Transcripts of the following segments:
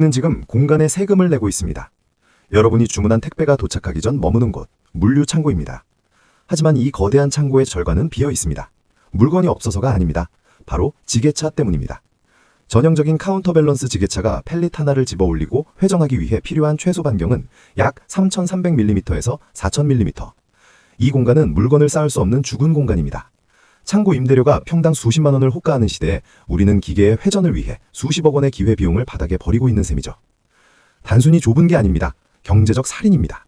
는 지금 공간에 세금을 내고 있습니다. 여러분이 주문한 택배가 도착하기 전 머무는 곳, 물류 창고입니다. 하지만 이 거대한 창고의 절반은 비어 있습니다. 물건이 없어서가 아닙니다. 바로 지게차 때문입니다. 전형적인 카운터 밸런스 지게차가 펠릿 하나를 집어 올리고 회전하기 위해 필요한 최소 반경은 약 3,300mm에서 4,000mm. 이 공간은 물건을 쌓을 수 없는 죽은 공간입니다. 창고 임대료가 평당 수십만 원을 호가하는 시대에 우리는 기계의 회전을 위해 수십억 원의 기회 비용을 바닥에 버리고 있는 셈이죠. 단순히 좁은 게 아닙니다. 경제적 살인입니다.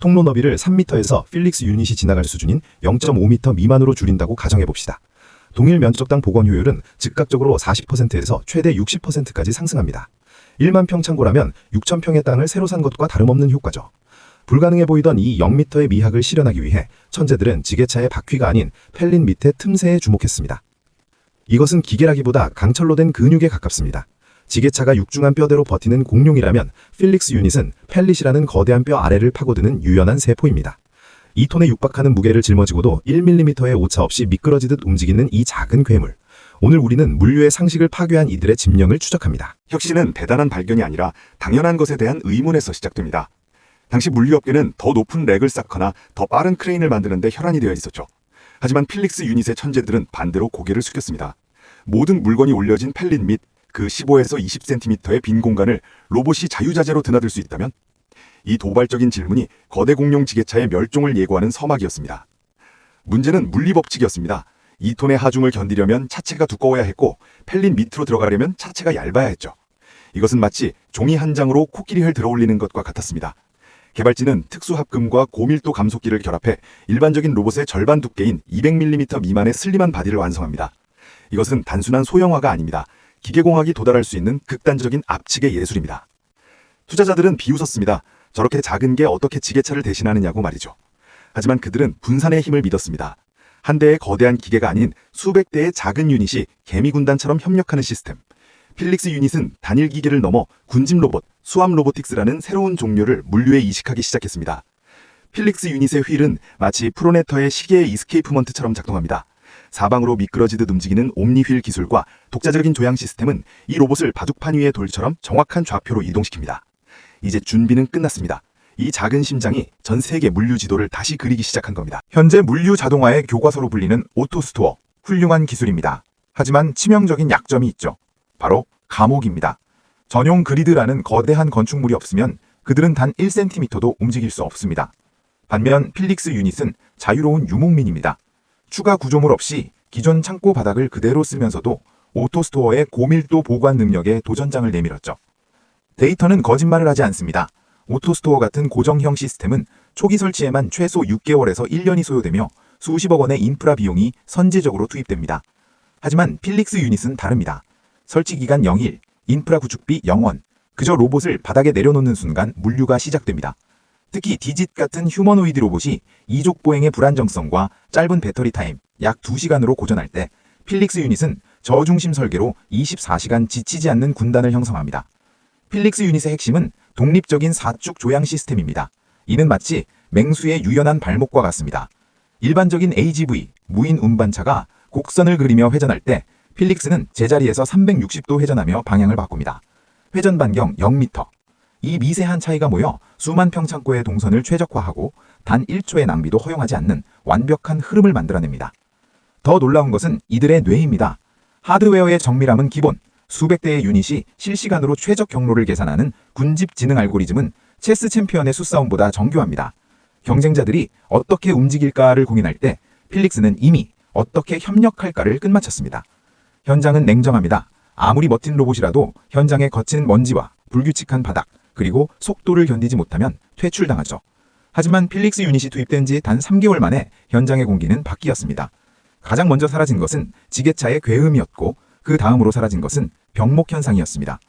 통로 너비를 3m에서 필릭스 유닛이 지나갈 수준인 0.5m 미만으로 줄인다고 가정해 봅시다. 동일 면적당 복원 효율은 즉각적으로 40%에서 최대 60%까지 상승합니다. 1만 평 창고라면 6천 평의 땅을 새로 산 것과 다름없는 효과죠. 불가능해 보이던 이 0m의 미학을 실현하기 위해 천재들은 지게차의 바퀴가 아닌 펠릿 밑에 틈새에 주목했습니다. 이것은 기계라기보다 강철로 된 근육에 가깝습니다. 지게차가 육중한 뼈대로 버티는 공룡이라면 필릭스 유닛은 펠릿이라는 거대한 뼈 아래를 파고드는 유연한 세포입니다. 2톤에 육박하는 무게를 짊어지고도 1mm의 오차 없이 미끄러지듯 움직이는 이 작은 괴물. 오늘 우리는 물류의 상식을 파괴한 이들의 집령을 추적합니다. 혁신은 대단한 발견이 아니라 당연한 것에 대한 의문에서 시작됩니다. 당시 물류업계는 더 높은 렉을 쌓거나 더 빠른 크레인을 만드는 데 혈안이 되어 있었죠. 하지만 필릭스 유닛의 천재들은 반대로 고개를 숙였습니다. 모든 물건이 올려진 펠릿 및 그 15에서 20cm의 빈 공간을 로봇이 자유자재로 드나들 수 있다면? 이 도발적인 질문이 거대 공룡 지게차의 멸종을 예고하는 서막이었습니다. 문제는 물리법칙이었습니다. 2톤의 하중을 견디려면 차체가 두꺼워야 했고 펠릿 밑으로 들어가려면 차체가 얇아야 했죠. 이것은 마치 종이 한 장으로 코끼리를 들어올리는 것과 같았습니다. 개발진은 특수합금과 고밀도 감속기를 결합해 일반적인 로봇의 절반 두께인 200mm 미만의 슬림한 바디를 완성합니다. 이것은 단순한 소형화가 아닙니다. 기계공학이 도달할 수 있는 극단적인 압축의 예술입니다. 투자자들은 비웃었습니다. 저렇게 작은 게 어떻게 지게차를 대신하느냐고 말이죠. 하지만 그들은 분산의 힘을 믿었습니다. 한 대의 거대한 기계가 아닌 수백 대의 작은 유닛이 개미군단처럼 협력하는 시스템. 필릭스 유닛은 단일 기계를 넘어 군집 로봇, 수압 로보틱스라는 새로운 종류를 물류에 이식하기 시작했습니다. 필릭스 유닛의 휠은 마치 프로네터의 시계의 이스케이프먼트처럼 작동합니다. 사방으로 미끄러지듯 움직이는 옴니휠 기술과 독자적인 조향 시스템은 이 로봇을 바둑판 위의 돌처럼 정확한 좌표로 이동시킵니다. 이제 준비는 끝났습니다. 이 작은 심장이 전 세계 물류 지도를 다시 그리기 시작한 겁니다. 현재 물류 자동화의 교과서로 불리는 오토스토어, 훌륭한 기술입니다. 하지만 치명적인 약점이 있죠. 바로 감옥입니다. 전용 그리드라는 거대한 건축물이 없으면 그들은 단 1cm도 움직일 수 없습니다. 반면 필릭스 유닛은 자유로운 유목민입니다. 추가 구조물 없이 기존 창고 바닥을 그대로 쓰면서도 오토스토어의 고밀도 보관 능력에 도전장을 내밀었죠. 데이터는 거짓말을 하지 않습니다. 오토스토어 같은 고정형 시스템은 초기 설치에만 최소 6개월에서 1년이 소요되며 수십억 원의 인프라 비용이 선제적으로 투입됩니다. 하지만 필릭스 유닛은 다릅니다. 설치 기간 0일, 인프라 구축비 0원, 그저 로봇을 바닥에 내려놓는 순간 물류가 시작됩니다. 특히 디짓 같은 휴머노이드 로봇이 이족 보행의 불안정성과 짧은 배터리 타임, 약 2시간으로 고전할 때 필릭스 유닛은 저중심 설계로 24시간 지치지 않는 군단을 형성합니다. 필릭스 유닛의 핵심은 독립적인 사축 조향 시스템입니다. 이는 마치 맹수의 유연한 발목과 같습니다. 일반적인 AGV, 무인 운반차가 곡선을 그리며 회전할 때 필릭스는 제자리에서 360도 회전하며 방향을 바꿉니다. 회전 반경 0m. 이 미세한 차이가 모여 수만 평 창고의 동선을 최적화하고 단 1초의 낭비도 허용하지 않는 완벽한 흐름을 만들어냅니다. 더 놀라운 것은 이들의 뇌입니다. 하드웨어의 정밀함은 기본, 수백 대의 유닛이 실시간으로 최적 경로를 계산하는 군집 지능 알고리즘은 체스 챔피언의 수싸움보다 정교합니다. 경쟁자들이 어떻게 움직일까를 고민할 때 필릭스는 이미 어떻게 협력할까를 끝마쳤습니다. 현장은 냉정합니다. 아무리 멋진 로봇이라도 현장의 거친 먼지와 불규칙한 바닥, 그리고 속도를 견디지 못하면 퇴출당하죠. 하지만 필릭스 유닛이 투입된 지 단 3개월 만에 현장의 공기는 바뀌었습니다. 가장 먼저 사라진 것은 지게차의 괴음이었고 그 다음으로 사라진 것은 병목 현상이었습니다.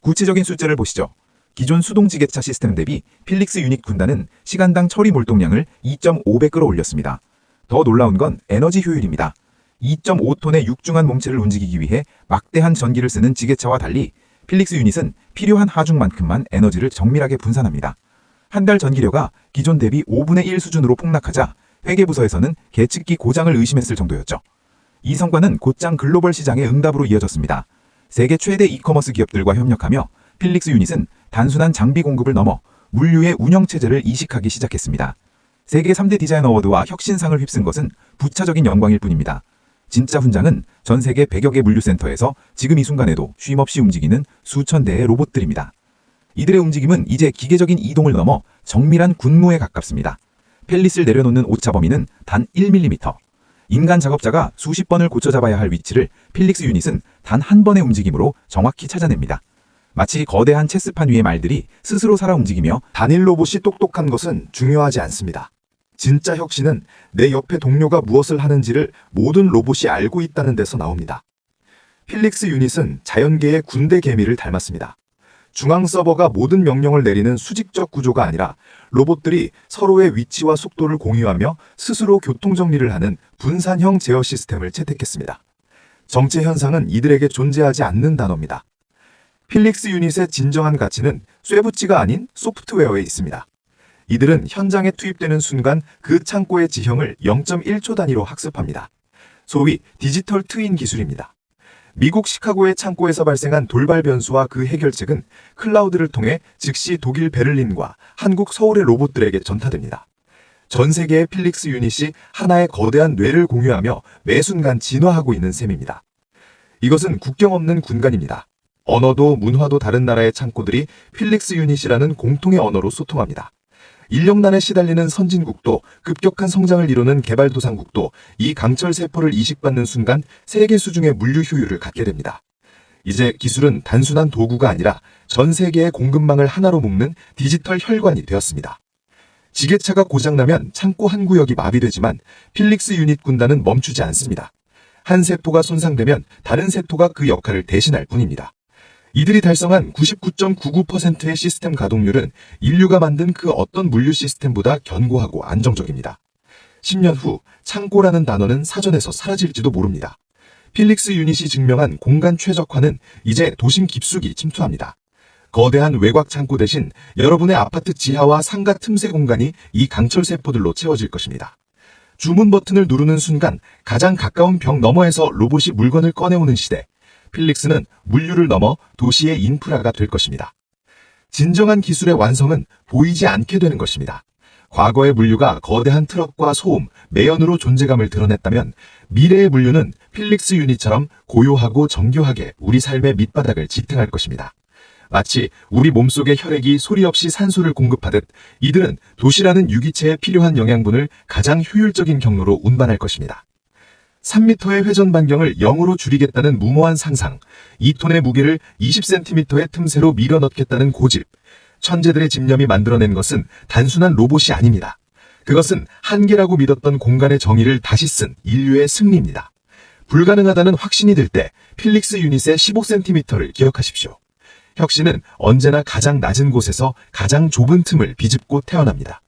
구체적인 숫자를 보시죠. 기존 수동 지게차 시스템 대비 필릭스 유닛 군단은 시간당 처리 몰동량을 2.5배 끌어올렸습니다. 더 놀라운 건 에너지 효율입니다. 2.5톤의 육중한 몸체를 움직이기 위해 막대한 전기를 쓰는 지게차와 달리 필릭스 유닛은 필요한 하중만큼만 에너지를 정밀하게 분산합니다. 한 달 전기료가 기존 대비 5분의 1 수준으로 폭락하자 회계부서에서는 계측기 고장을 의심했을 정도였죠. 이 성과는 곧장 글로벌 시장의 응답으로 이어졌습니다. 세계 최대 이커머스 기업들과 협력하며 필릭스 유닛은 단순한 장비 공급을 넘어 물류의 운영 체제를 이식하기 시작했습니다. 세계 3대 디자인 어워드와 혁신상을 휩쓴 것은 부차적인 영광일 뿐입니다. 진짜 훈장은 전 세계 100여 개 물류센터에서 지금 이 순간에도 쉼없이 움직이는 수천 대의 로봇들입니다. 이들의 움직임은 이제 기계적인 이동을 넘어 정밀한 군무에 가깝습니다. 펠릿을 내려놓는 오차 범위는 단 1mm. 인간 작업자가 수십 번을 고쳐 잡아야 할 위치를 필릭스 유닛은 단 한 번의 움직임으로 정확히 찾아냅니다. 마치 거대한 체스판 위의 말들이 스스로 살아 움직이며 단일 로봇이 똑똑한 것은 중요하지 않습니다. 진짜 혁신은 내 옆에 동료가 무엇을 하는지를 모든 로봇이 알고 있다는 데서 나옵니다. 필릭스 유닛은 자연계의 군대 개미를 닮았습니다. 중앙 서버가 모든 명령을 내리는 수직적 구조가 아니라 로봇들이 서로의 위치와 속도를 공유하며 스스로 교통 정리를 하는 분산형 제어 시스템을 채택했습니다. 정체 현상은 이들에게 존재하지 않는 단어입니다. 필릭스 유닛의 진정한 가치는 쇠붙이가 아닌 소프트웨어에 있습니다. 이들은 현장에 투입되는 순간 그 창고의 지형을 0.1초 단위로 학습합니다. 소위 디지털 트윈 기술입니다. 미국 시카고의 창고에서 발생한 돌발 변수와 그 해결책은 클라우드를 통해 즉시 독일 베를린과 한국 서울의 로봇들에게 전타됩니다. 전 세계의 필릭스 유닛이 하나의 거대한 뇌를 공유하며 매 순간 진화하고 있는 셈입니다. 이것은 국경 없는 군간입니다. 언어도 문화도 다른 나라의 창고들이 필릭스 유닛이라는 공통의 언어로 소통합니다. 인력난에 시달리는 선진국도 급격한 성장을 이루는 개발도상국도 이 강철 세포를 이식받는 순간 세계 수중의 물류 효율을 갖게 됩니다. 이제 기술은 단순한 도구가 아니라 전 세계의 공급망을 하나로 묶는 디지털 혈관이 되었습니다. 지게차가 고장나면 창고 한 구역이 마비되지만 필릭스 유닛 군단은 멈추지 않습니다. 한 세포가 손상되면 다른 세포가 그 역할을 대신할 뿐입니다. 이들이 달성한 99.99%의 시스템 가동률은 인류가 만든 그 어떤 물류 시스템보다 견고하고 안정적입니다. 10년 후 창고라는 단어는 사전에서 사라질지도 모릅니다. 필릭스 유닛이 증명한 공간 최적화는 이제 도심 깊숙이 침투합니다. 거대한 외곽 창고 대신 여러분의 아파트 지하와 상가 틈새 공간이 이 강철 세포들로 채워질 것입니다. 주문 버튼을 누르는 순간 가장 가까운 벽 너머에서 로봇이 물건을 꺼내오는 시대. 필릭스는 물류를 넘어 도시의 인프라가 될 것입니다. 진정한 기술의 완성은 보이지 않게 되는 것입니다. 과거의 물류가 거대한 트럭과 소음, 매연으로 존재감을 드러냈다면 미래의 물류는 필릭스 유닛처럼 고요하고 정교하게 우리 삶의 밑바닥을 지탱할 것입니다. 마치 우리 몸속의 혈액이 소리 없이 산소를 공급하듯 이들은 도시라는 유기체에 필요한 영양분을 가장 효율적인 경로로 운반할 것입니다. 3m의 회전 반경을 0으로 줄이겠다는 무모한 상상, 2톤의 무게를 20cm의 틈새로 밀어 넣겠다는 고집, 천재들의 집념이 만들어낸 것은 단순한 로봇이 아닙니다. 그것은 한계라고 믿었던 공간의 정의를 다시 쓴 인류의 승리입니다. 불가능하다는 확신이 들 때 필릭스 유닛의 15cm를 기억하십시오. 혁신은 언제나 가장 낮은 곳에서 가장 좁은 틈을 비집고 태어납니다.